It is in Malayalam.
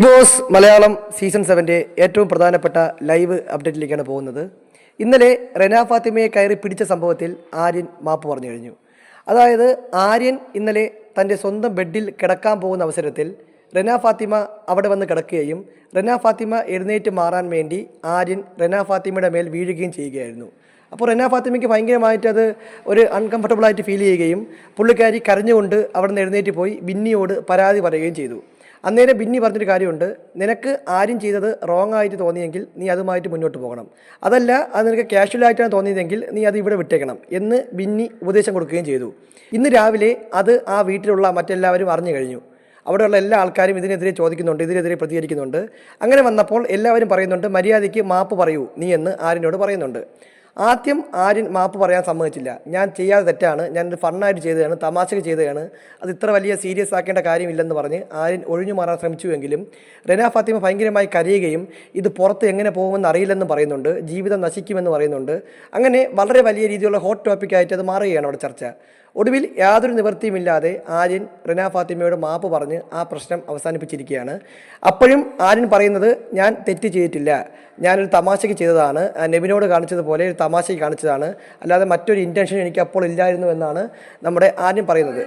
ബിഗ് ബോസ് മലയാളം സീസൺ സെവന്റെ ഏറ്റവും പ്രധാനപ്പെട്ട ലൈവ് അപ്ഡേറ്റിലേക്കാണ് പോകുന്നത്. ഇന്നലെ റെന ഫാത്തിമയെ കയറി പിടിച്ച സംഭവത്തിൽ ആര്യൻ മാപ്പ് പറഞ്ഞു കഴിഞ്ഞു. അതായത് ആര്യൻ ഇന്നലെ തന്റെ സ്വന്തം ബെഡിൽ കിടക്കാൻ പോകുന്ന അവസരത്തിൽ റെന ഫാത്തിമ അവിടെ വന്ന് കിടക്കുകയും റെന ഫാത്തിമ എഴുന്നേറ്റ് മാറാൻ വേണ്ടി ആര്യൻ റെന ഫാത്തിമയുടെ മേൽ വീഴുകയും ചെയ്യുകയായിരുന്നു. അപ്പോൾ റെന ഫാത്തിമയ്ക്ക് ഭയങ്കരമായിട്ട് അത് ഒരു അൺകംഫർട്ടബിളായിട്ട് ഫീൽ ചെയ്യുകയും പുള്ളിക്കാരി കരഞ്ഞുകൊണ്ട് അവിടെ നിന്ന് എഴുന്നേറ്റ് പോയി ബിന്നിയോട് പരാതി പറയുകയും ചെയ്തു. അന്നേരം ബിന്നി പറഞ്ഞൊരു കാര്യമുണ്ട്. നിനക്ക് ആരും ചെയ്തത് റോങ് ആയിട്ട് തോന്നിയെങ്കിൽ നീ അതുമായിട്ട് മുന്നോട്ട് പോകണം. അതല്ല അത് നിനക്ക് ക്യാഷ്വലായിട്ടാണ് തോന്നിയതെങ്കിൽ നീ അത് ഇവിടെ വിട്ടേക്കണം എന്ന് ബിന്നി ഉപദേശം കൊടുക്കുകയും ചെയ്തു. ഇന്ന് രാവിലെ അത് ആ വീട്ടിലുള്ള മറ്റെല്ലാവരും അറിഞ്ഞു കഴിഞ്ഞു. അവിടെയുള്ള എല്ലാ ആൾക്കാരും ഇതിനെതിരെ ചോദിക്കുന്നുണ്ട് ഇതിനെതിരെ പ്രതികരിക്കുന്നുണ്ട്. അങ്ങനെ വന്നപ്പോൾ എല്ലാവരും പറയുന്നുണ്ട് മര്യാദയ്ക്ക് മാപ്പ് പറയൂ നീ എന്ന് ആരിനോട് പറയുന്നുണ്ട്. ആദ്യം ആര്യൻ മാപ്പ് പറയാൻ സമ്മതിച്ചില്ല. ഞാൻ ചെയ്യാതെ തെറ്റാണ്. ഞാൻ ഇത് ഫണ്ണായിട്ട് ചെയ്തതാണ് തമാശക്ക് ചെയ്തതാണ്. അത് ഇത്ര വലിയ സീരിയസ് ആക്കേണ്ട കാര്യമില്ലെന്ന് പറഞ്ഞ് ആര്യൻ ഒഴിഞ്ഞു മാറാൻ ശ്രമിച്ചുവെങ്കിലും റെന ഫാത്തിമ ഭയങ്കരമായി കരയുകയും ഇത് പുറത്ത് എങ്ങനെ പോകുമെന്ന് അറിയില്ലെന്ന് പറയുന്നുണ്ട്. ജീവിതം നശിക്കുമെന്ന് പറയുന്നുണ്ട്. അങ്ങനെ വളരെ വലിയ രീതിയിലുള്ള ഹോട്ട് ടോപ്പിക്കായിട്ട് അത് മാറുകയാണ് അവിടെ ചർച്ച. ഒടുവിൽ യാതൊരു നിവൃത്തിയുമില്ലാതെ ആര്യൻ റിന ഫാത്തിമയോട് മാപ്പ് പറഞ്ഞ് ആ പ്രശ്നം അവസാനിപ്പിച്ചിരിക്കുകയാണ്. അപ്പോഴും ആര്യൻ പറയുന്നത് ഞാൻ തെറ്റ് ചെയ്തിട്ടില്ല. ഞാനൊരു തമാശയ്ക്ക് ചെയ്തതാണ്. നെബിനോട് കാണിച്ചതുപോലെ ഒരു തമാശയ്ക്ക് കാണിച്ചതാണ്. അല്ലാതെ മറ്റൊരു ഇന്റൻഷൻ എനിക്ക് അപ്പോൾ ഇല്ലായിരുന്നു എന്നാണ് നമ്മുടെ ആര്യൻ പറയുന്നത്.